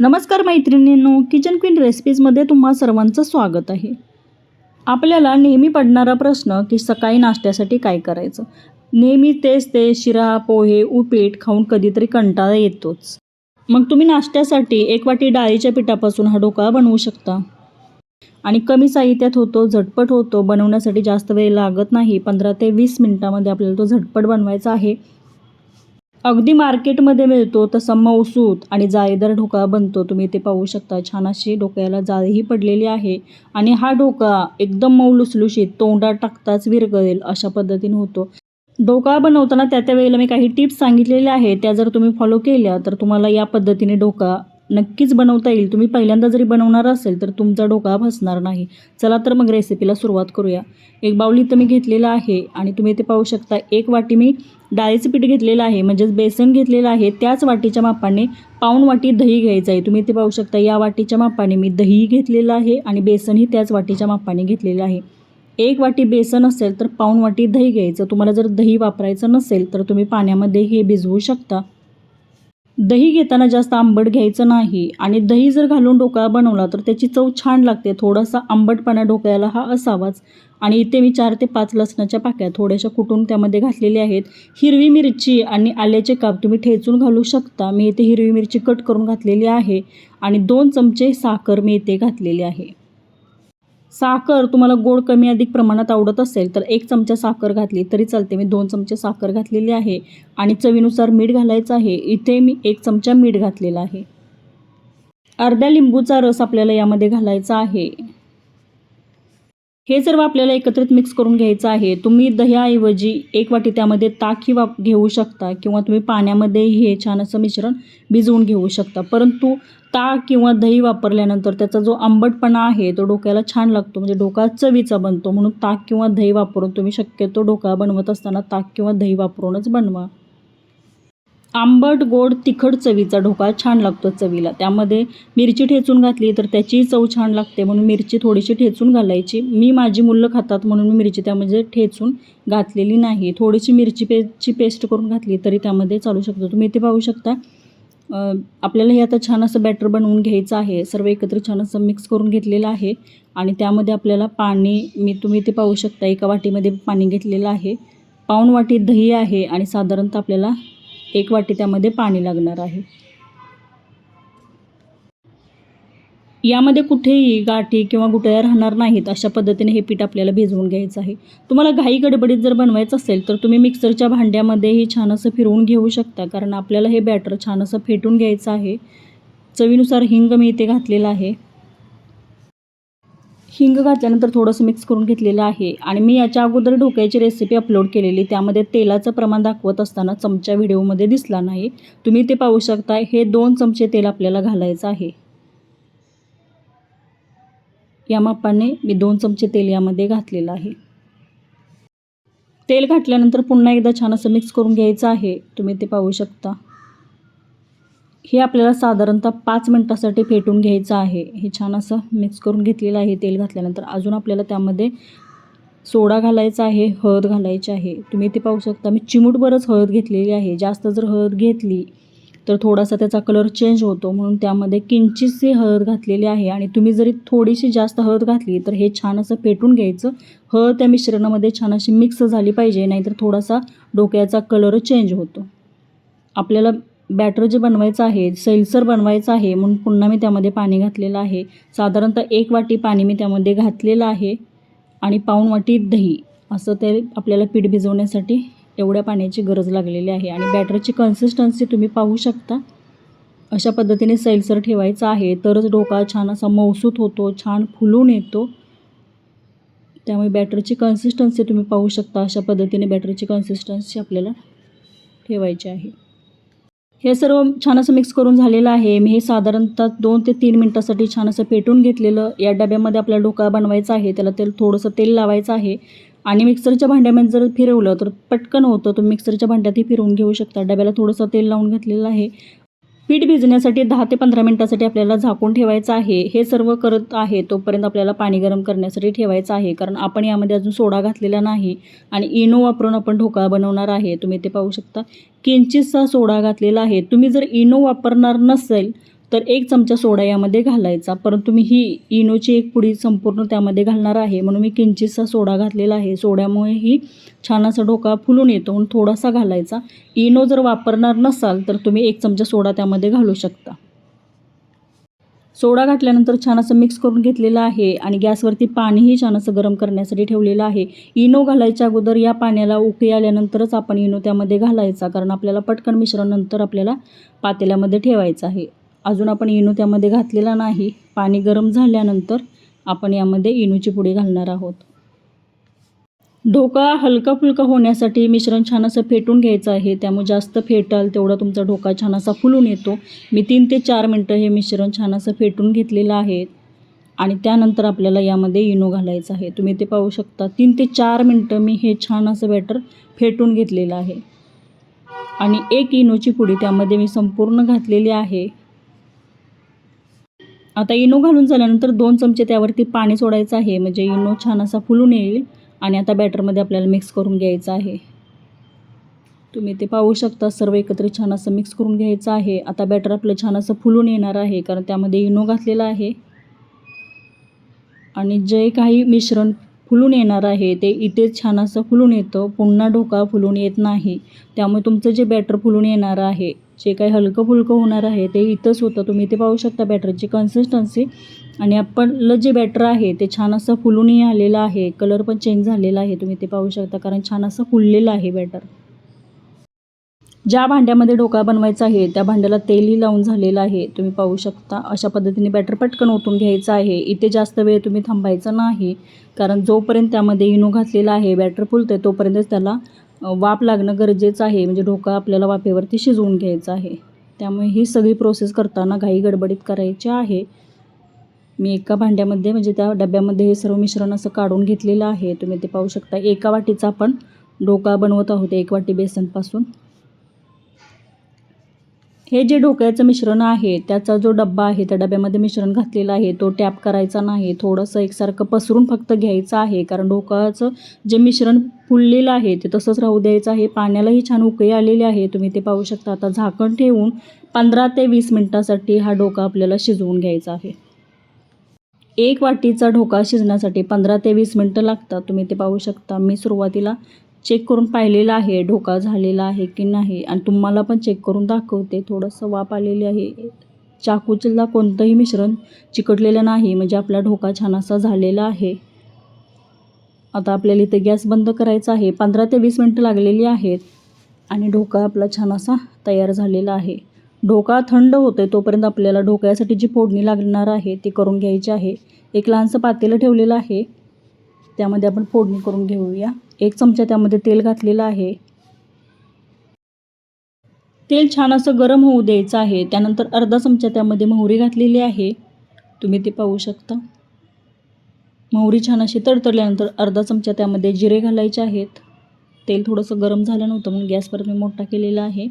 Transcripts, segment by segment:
नमस्कार मैत्रिणींनो kitchen queen रेसिपीजमध्ये तुम्हा सर्वांचं स्वागत आहे. आपल्याला नेहमी पडणारा प्रश्न की सकाळी नाश्त्यासाठी काय करायचं? नेहमी तेच ते शिरा पोहे उपीट खाऊन कधीतरी कंटाळा येतोच. मग तुम्ही नाश्त्यासाठी एक वाटी डाळीच्या पिठापासून हा ढोकळा बनवू शकता. आणि कमी साहित्यात होतो झटपट होतो बनवण्यासाठी जास्त वेळ लागत नाही. पंधरा ते वीस मिनटामध्ये आपल्याला तो झटपट बनवायचा आहे. अगदी मार्केटमध्ये मिळतो तसा मौसूत आणि जाळीदार ढोकळा बनतो. तुम्ही ते पाहू शकता छान अशी डोक्याला जाळीही पडलेली आहे आणि हा ढोकळा एकदम मऊ लुसलुशीत तोंडात टाकताच विरगळेल अशा पद्धतीने होतो. ढोकळा बनवताना त्या त्या वेळेला मी काही टिप्स सांगितलेल्या आहेत त्या जर तुम्ही फॉलो केल्या तर तुम्हाला या पद्धतीने ढोकळा नक्कीच बनवता येईल. तुम्ही पहिल्यांदा जरी बनवणार असेल तर तुमचा ढोकळा फसणार नाही. चला तर मग रेसिपीला सुरुवात करूया. एक बाऊल इथं मी घेतलेला आहे आणि तुम्ही ते पाहू शकता एक वाटी मी डाळीचं पीठ घेतलेलं आहे म्हणजेच बेसन घेतलेलं आहे त्याच वाटीच्या मापाने पाऊण वाटी दही घ्यायचं आहे. तुम्ही ते पाहू शकता या वाटीच्या मापाने मी दही घेतलेलं आहे आणि बेसनही त्याच वाटीच्या मापाने घेतलेलं आहे. एक वाटी बेसन असेल तर पाऊण वाटी दही घ्यायचं. तुम्हाला जर दही वापरायचं नसेल तर तुम्ही पाण्यामध्ये हे भिजवू शकता. दही घेताना जास्त आंबट घ्यायचं नाही. आणि दही जर घालून ढोकळा बनवला तर त्याची चव छान लागते. थोडासा आंबटपणा ढोकळ्याला हा असावाच. आणि इथे मी चार ते पाच लसणाच्या पाक्या थोड्याशा कुटून त्यामध्ये घातलेल्या आहेत. हिरवी मिरची आणि आल्याचे काप तुम्ही ठेचून घालू शकता. मी इथे हिरवी मिरची कट करून घातलेली आहे. आणि दोन चमचे साखर मी इथे घातलेली आहे. साखर तुम्हाला गोड कमी अधिक प्रमाणात आवडत असेल तर एक चमचा साखर घातली तरी चालते. मी दोन चमचे साखर घातलेली आहे आणि चवीनुसार मीठ घालायचं आहे. इथे मी एक चमचा मीठ घातलेला आहे. अर्ध्या लिंबूचा रस आपल्याला यामध्ये घालायचा आहे. हे सर्व आपल्याला एकत्रित मिक्स करून घ्यायचं आहे. तुम्ही दह्याऐवजी एक वाटी त्यामध्ये ताकही वाप घेऊ शकता किंवा तुम्ही पाण्यामध्ये हे छान असं मिश्रण भिजवून घेऊ शकता. परंतु ताक किंवा दही वापरल्यानंतर त्याचा जो आंबटपणा आहे तो डोक्याला छान लागतो. म्हणजे डोका चवीचा बनतो. म्हणून ताक किंवा दही वापरून तुम्ही शक्यतो डोका बनवत असताना ताक किंवा दही वापरूनच बनवा. आंबट गोड तिखट चवीचा ढोका छान लागतो चवीला. त्यामध्ये मिरची ठेचून घातली तर त्याचीही चव छान लागते. म्हणून मिरची थोडीशी ठेचून घालायची. मी माझी मुलं खातात म्हणून मी मिरची त्यामध्ये ठेचून घातलेली नाही. थोडीशी मिरची पेची पेस्ट करून घातली तरी त्यामध्ये चालू शकतो. तुम्ही इथे पाहू शकता आपल्याला हे आता छान असं बॅटर बनवून घ्यायचं आहे. सर्व एकत्र छान असं मिक्स करून घेतलेलं आहे. आणि त्यामध्ये आपल्याला पाणी मी तुम्ही ते पाहू शकता एका वाटीमध्ये पाणी घेतलेलं आहे. पाऊण वाटी दही आहे आणि साधारणतः आपल्याला एक वाटी त्यामध्ये पाणी लागणार आहे. यामध्ये कुठेही गाठी किंवा गुटळ्या राहणार नाहीत अशा पद्धतीने हे पीठ आपल्याला भिजवून घ्यायचं आहे. तुम्हाला घाई गडबडीत जर बनवायचं असेल तर तुम्ही मिक्सरच्या भांड्यामध्येही छान असं फिरवून घेऊ शकता कारण आपल्याला हे बॅटर छान असं फेटून घ्यायचं आहे. चवीनुसार हिंग मी इथे घातलेला आहे. हिंग घातल्यानंतर थोडंसं मिक्स करून घेतलेलं आहे आणि मी याच्या अगोदर ढोक्याची रेसिपी अपलोड केलेली त्यामध्ये तेलाचं प्रमाण दाखवत असताना चमचा व्हिडिओमध्ये दिसला नाही. तुम्ही ते पाहू शकता हे दोन चमचे तेल आपल्याला घालायचं आहे. या मापाने मी दोन चमचे तेल यामध्ये घातलेलं आहे. तेल घातल्यानंतर पुन्हा एकदा छान असं मिक्स करून घ्यायचं आहे. तुम्ही ते पाहू शकता. हे आपल्याला साधारणतः पाच मिनटासाठी फेटून घ्यायचं आहे. हे छान असं मिक्स करून घेतलेलं आहे तेल घातल्यानंतर. अजून आपल्याला त्यामध्ये सोडा घालायचा आहे हळद घालायची आहे. तुम्ही ते पाहू शकता. मी चिमूटभरच हळद घेतलेली आहे. जास्त जर हळद घेतली तर थोडासा त्याचा कलर चेंज होतो. म्हणून त्यामध्ये किंचितशी हळद घातलेली आहे. आणि तुम्ही जरी थोडीशी जास्त हळद घातली तर हे छान असं पेटून घ्यायचं. हळद त्या मिश्रणामध्ये छान अशी मिक्स झाली पाहिजे नाहीतर थोडासा डोक्याचा कलर चेंज होतो. आपल्याला बॅटर जे बनवायचं आहे सैलसर बनवायचं आहे म्हणून पुन्हा मी त्यामध्ये पाणी घातलेलं आहे. साधारणतः एक वाटी पाणी मी त्यामध्ये घातलेलं आहे. आणि पाऊण वाटी दही असं ते आपल्याला पीठ भिजवण्यासाठी एवढ्या पाण्याची गरज लागलेली आहे आणि बॅटरची कन्सिस्टन्सी तुम्ही पाहू शकता. अशा पद्धतीने सैलसर ठेवायचं आहे तरच डोका छान असा मौसूत होतो छान फुलून येतो. त्यामुळे बॅटरची कन्सिस्टन्सी तुम्ही पाहू शकता अशा पद्धतीने बॅटरची कन्सिस्टन्सी आपल्याला ठेवायची आहे. हे सर्व छान असं मिक्स करून झालेलं आहे. मी हे साधारणतः दोन ते तीन मिनटासाठी छान असं पेटून घेतलेलं. या डब्यामध्ये आपल्याला ढोकळा बनवायचा आहे त्याला तेल थोडंसं तेल लावायचं आहे. आणि मिक्सरच्या भांड्यामध्ये जर फिरवलं तर पटकन होतं. तुम्ही मिक्सरच्या भांड्यातही फिरवून घेऊ शकता. डब्याला थोडंसं तेल लावून घेतलेलं आहे. पीठ भिजण्यासाठी दहा ते पंधरा मिनटासाठी आपल्याला झाकून ठेवायचं आहे. हे सर्व करत आहे तोपर्यंत आपल्याला पाणी गरम करण्यासाठी ठेवायचं आहे. कारण आपण यामध्ये अजून सोडा घातलेला नाही आणि इनो वापरून आपण ढोकळा बनवणार आहे. तुम्ही ते पाहू शकता. किंचितसा सोडा घातलेला आहे. तुम्ही जर इनो वापरणार नसेल तर एक चमचा सोडा यामध्ये घालायचा. परंतु मी ही इनोची एक पुडी संपूर्ण त्यामध्ये घालणार आहे. म्हणून मी किंचितसा सोडा घातलेला आहे. सोड्यामुळे ही छान असा ढोका फुलून येतो म्हणून थोडासा घालायचा. इनो जर वापरणार नसाल तर तुम्ही एक चमचा सोडा त्यामध्ये घालू शकता. सोडा घातल्यानंतर छान असं मिक्स करून घेतलेलं आहे आणि गॅसवरती पाणीही छान असं गरम करण्यासाठी ठेवलेलं आहे. इनो घालायच्या अगोदर या पाण्याला उकळी आल्यानंतरच आपण इनो त्यामध्ये घालायचा. कारण आपल्याला पटकन मिश्रण नंतर आपल्याला पातेल्यामध्ये ठेवायचं आहे. अजून आपण इनो त्यामध्ये घातलेला नाही. पाणी गरम झाल्यानंतर आपण यामध्ये इनोची पुडी घालणार आहोत. ढोका हलका फुलका होण्यासाठी मिश्रण छान असं फेटून घ्यायचं आहे. त्यामुळे जास्त फेटाल तेवढा तुमचा ढोका छान असा फुलून येतो. मी तीन ते चार मिनटं हे मिश्रण छान असं फेटून घेतलेलं आहे. आणि त्यानंतर आपल्याला यामध्ये इनो घालायचं आहे. तुम्ही ते पाहू शकता. तीन ते चार मिनटं मी हे छान असं बॅटर फेटून घेतलेलं आहे. आणि एक इनोची पुडी त्यामध्ये मी संपूर्ण घातलेली आहे. आता इनो घालून झाल्यानंतर दोन चमचे त्यावरती पाणी सोडायचं आहे. म्हणजे इनो छान असा फुलून येईल आणि आता बॅटरमध्ये आपल्याला मिक्स करून घ्यायचं आहे. तुम्ही ते पाहू शकता सर्व एकत्र छान असं मिक्स करून घ्यायचं आहे. आता बॅटर आपलं छान असं फुलून येणार आहे कारण त्यामध्ये इनो घातलेला आहे. आणि जे काही मिश्रण फुलून येणार आहे. ते इथेच छान असं फुलून येतं. पुन्हा ढोका फुलून येत नाही. त्यामुळे तुमचं जे बॅटर फुलून येणार आहे जे काही हलकं फुलकं होणार आहे ते इथंच होतं. तुम्ही ते पाहू शकता बॅटरची कन्सिस्टन्सी आणि आपलं जे बॅटर आहे ते छान असं फुलूनही आलेलं आहे. कलर पण चेंज झालेला आहे. तुम्ही ते पाहू शकता. कारण छान असं फुललेलं आहे बॅटर. ज्या भांड्यामध्ये ढोका बनवायचा आहे त्या भांड्याला तेलही लावून झालेलं आहे. तुम्ही पाहू शकता अशा पद्धतीने बॅटर पटकन ओतून घ्यायचं आहे. इथे जास्त वेळ तुम्ही थांबायचं नाही कारण जोपर्यंत त्यामध्ये इनो घातलेला आहे बॅटर फुलते तोपर्यंतच त्याला वाफ लागणं गरजेचं आहे. म्हणजे ढोका आपल्याला वाफेवरती शिजवून घ्यायचा आहे. त्यामुळे ही सगळी प्रोसेस करताना घाई गडबडीत करायची आहे. मी एका भांड्यामध्ये म्हणजे त्या डब्यामध्ये हे सर्व मिश्रण असं काढून घेतलेलं आहे. तुम्ही ते पाहू शकता एका वाटीचा आपण ढोका बनवत आहोत एक वाटी बेसनपासून. हे जे ढोकळ्याचं मिश्रण आहे त्याचा जो डब्बा आहे त्या डब्यामध्ये मिश्रण घातलेलं आहे तो टॅप करायचा नाही. थोडंसं एकसारखं पसरून फक्त घ्यायचं आहे कारण ढोकळाचं जे मिश्रण फुललेलं आहे ते तसंच राहू द्यायचं आहे. पाण्यालाही छान उकळी आलेली आहे. तुम्ही ते पाहू शकता. आता झाकण ठेवून पंधरा ते वीस मिनटासाठी हा ढोका आपल्याला शिजवून घ्यायचा आहे. एक वाटीचा ढोका शिजण्यासाठी पंधरा ते वीस मिनटं लागतात. तुम्ही ते पाहू शकता. मी सुरुवातीला चेक करून पाहिलेलं आहे ढोका झालेला आहे की नाही. आणि तुम्हाला पण चेक करून दाखवते. थोडंसं वाफ आलेली आहे. चाकूला कोणतंही मिश्रण चिकटलेलं नाही. म्हणजे आपला ढोका छान असा झालेला आहे. आता आपल्याला इथे गॅस बंद करायचा आहे. पंधरा ते वीस मिनटं लागलेली आहेत. आणि ढोका आपला छान असा तयार झालेला आहे. ढोका थंड होतो आहे तोपर्यंत आपल्याला ढोकळ्यासाठी जी फोडणी लागणार आहे ती करून घ्यायची आहे. एक लहानसं पातेलं ठेवलेलं आहे. त्यामध्ये आपण फोडणी करून घेऊया. एक चमचा त्यामध्ये तेल घातलेलं आहे. तेल छान असं गरम होऊ द्यायचं आहे. त्यानंतर अर्धा चमचा त्यामध्ये मोहरी घातलेली आहे. तुम्ही ते पाहू शकता. मोहरी छान अशी तडतडल्यानंतर अर्धा चमचा त्यामध्ये जिरे घालायचे आहेत. तेल थोडंसं गरम झालं नव्हतं म्हणून गॅस परत मी मोठा केलेला आहे.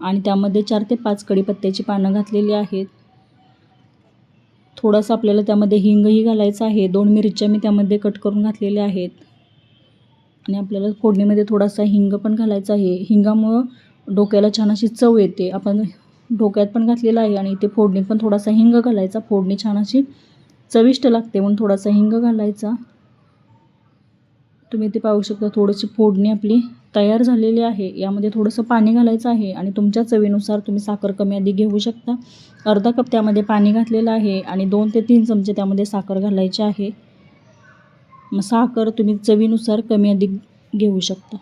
आणि त्यामध्ये चार ते पाच कढीपत्त्याची पानं घातलेली आहेत. थोडंसं आपल्याला त्यामध्ये हिंगही घालायचं आहे. दोन मिरच्या मी त्यामध्ये कट करून घातलेल्या आहेत. आणि आपल्याला फोडणीमध्ये थोडासा हिंग पण घालायचा आहे. हिंगामुळं डोक्याला छान अशी चव येते. आपण डोक्यात पण घातलेला आहे आणि इथे फोडणी पण थोडासा हिंग घालायचा. फोडणी छान अशी चविष्ट लागते म्हणून थोडासा हिंग घालायचा. तुम्ही ते पाहू शकता थोडीशी फोडणी आपली तयार झालेली आहे. यामध्ये थोडंसं पाणी घालायचं आहे आणि तुमच्या चवीनुसार तुम्ही साखर कमी आधी घेऊ शकता. अर्धा कप त्यामध्ये पाणी घातलेलं आहे आणि दोन ते तीन चमचे त्यामध्ये साखर घालायची आहे. मग साखर तुम्ही चवीनुसार कमी अधिक घेऊ शकता.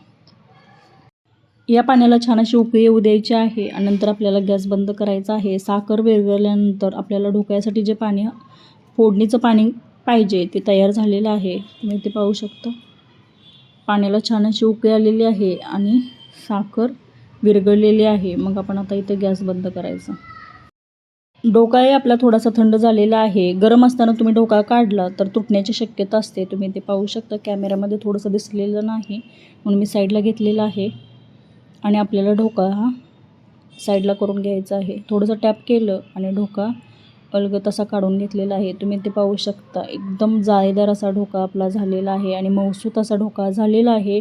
या पाण्याला छान अशी उकळी येऊ द्यायची आहे आणि नंतर आपल्याला गॅस बंद करायचा आहे. साखर विरघळल्यानंतर आपल्याला ढोकळ्यासाठी जे पाणी फोडणीचं पाणी पाहिजे ते तयार झालेलं आहे. तुम्ही ते पाहू शकता. पाण्याला छान अशी उकळी आलेली आहे आणि साखर विरघळलेली आहे. मग आपण आता इथे गॅस बंद करायचा. डोकाही आपला थोडासा थंड झालेला आहे. गरम असताना तुम्ही डोका काढला तर तुटण्याची शक्यता असते. तुम्ही ते पाहू शकता. कॅमेऱ्यामध्ये थोडंसं दिसलेलं नाही. म्हणून मी साईडला घेतलेलं आहे. आणि आपल्याला ढोका हा साईडला करून घ्यायचा आहे. थोडंसं टॅप केलं आणि ढोका अलगत असा काढून घेतलेला आहे. तुम्ही ते पाहू शकता. एकदम जाळीदार असा ढोका आपला झालेला आहे. आणि मऊसूत असा ढोका झालेला आहे.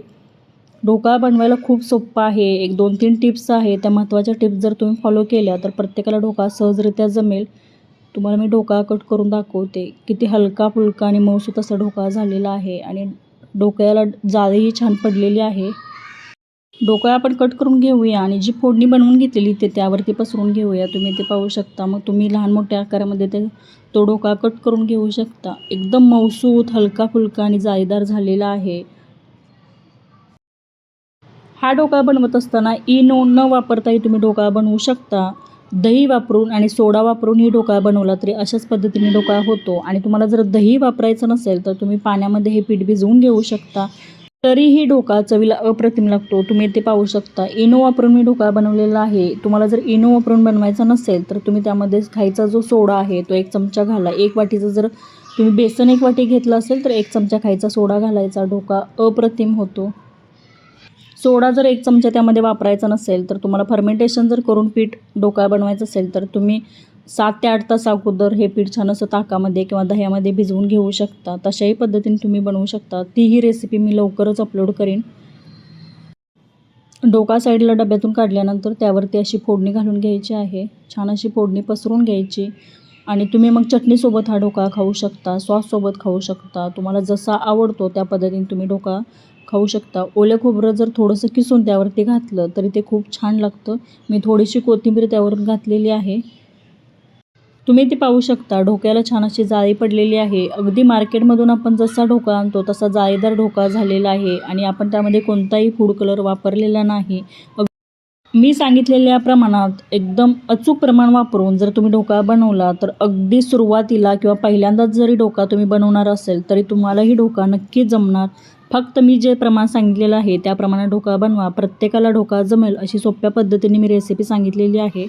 ढोकळा बनवायला खूप सोप्पा आहे. एक दोन तीन टिप्स आहे त्या महत्त्वाच्या टिप्स जर तुम्ही फॉलो केल्या तर प्रत्येकाला ढोकळा सहजरित्या जमेल. तुम्हाला मी ढोकळा कट करून दाखवते. किती हलका फुलका आणि मऊसूत असा ढोकळा झालेला आहे आणि डोक्याला जाळीही छान पडलेली आहे. ढोकळा आपण कट करून घेऊया आणि जी फोडणी बनवून घेतलेली ते त्यावरती पसरून घेऊया. तुम्ही ते पाहू शकता. मग तुम्ही लहान मोठ्या आकारामध्ये ते तो ढोकळा कट करून घेऊ शकता. एकदम मऊसूत हलका फुलका आणि जाळीदार झालेला आहे. हा ढोकळा बनवत असताना इनो न वापरताही तुम्ही ढोकळा बनवू शकता. दही वापरून आणि सोडा वापरून ही ढोकळा बनवला तरी अशाच पद्धतीने ढोकळा होतो आणि तुम्हाला जर दही वापरायचं नसेल तर तुम्ही पाण्यामध्ये हे पीठ भिजवून घेऊ शकता. तरीही ढोकळा चवीला अप्रतिम लागतो. तुम्ही ते पाहू शकता इनो वापरून मी ढोकळा बनवलेला आहे. तुम्हाला जर इनो वापरून बनवायचा नसेल तर तुम्ही त्यामध्ये खायचा जो सोडा आहे तो एक चमचा घाला. एक वाटीचं जर तुम्ही बेसन एक वाटी घेतलं असेल तर एक चमचा खायचा सोडा घालायचा. ढोका अप्रतिम होतो. सोडा जर एक चमचा त्यामध्ये वापरायचा नसेल तर तुम्हाला फर्मेंटेशन जर करून पीठ डोका बनवायचं असेल तर तुम्ही सात ते आठ तास अगोदर हे पीठ छान असं ताकामध्ये किंवा दह्यामध्ये भिजवून घेऊ शकता. तशाही पद्धतीने तुम्ही बनवू शकता. तीही रेसिपी मी लवकरच अपलोड करेन. डोका साईडला डब्यातून काढल्यानंतर त्यावरती अशी फोडणी घालून घ्यायची आहे. छान अशी फोडणी पसरून घ्यायची. आणि तुम्ही मग चटणीसोबत हा ढोकळा खाऊ शकता सॉससोबत खाऊ शकता. तुम्हाला जसा आवडतो त्या पद्धतीने तुम्ही ढोकळा खाऊ शकता. ओलं खोबरं जर थोडंसं किसून त्यावरती घातलं तरी ते खूप छान लागतं. मी थोडीशी कोथिंबीर त्यावरून घातलेली आहे. तुम्ही ती पाहू शकता. ढोक्याला छान अशी जाळी पडलेली आहे. अगदी मार्केटमधून आपण जसा ढोकळा आणतो तसा जाळीदार ढोकळा झालेला आहे आणि आपण त्यामध्ये कोणताही फूड कलर वापरलेला नाही. मी सांगितलेल्या प्रमाणात एकदम अचूक प्रमाण वापरून जर तुम्ही डोका बनवला तर अगदी सुरुवातीला किंवा पहिल्यांदाच जरी डोका तुम्ही बनवणार असेल तरी तुम्हालाही डोका नक्की जमणार. फक्त मी जे प्रमाण सांगितलेलं आहे त्या प्रमाणात बनवा. प्रत्येकाला ढोका जमेल अशी सोप्या पद्धतीने मी रेसिपी सांगितलेली आहे.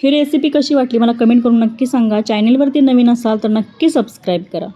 ही रेसिपी कशी वाटली मला कमेंट करून नक्की सांगा. चॅनेलवरती नवीन असाल तर नक्की सबस्क्राईब करा.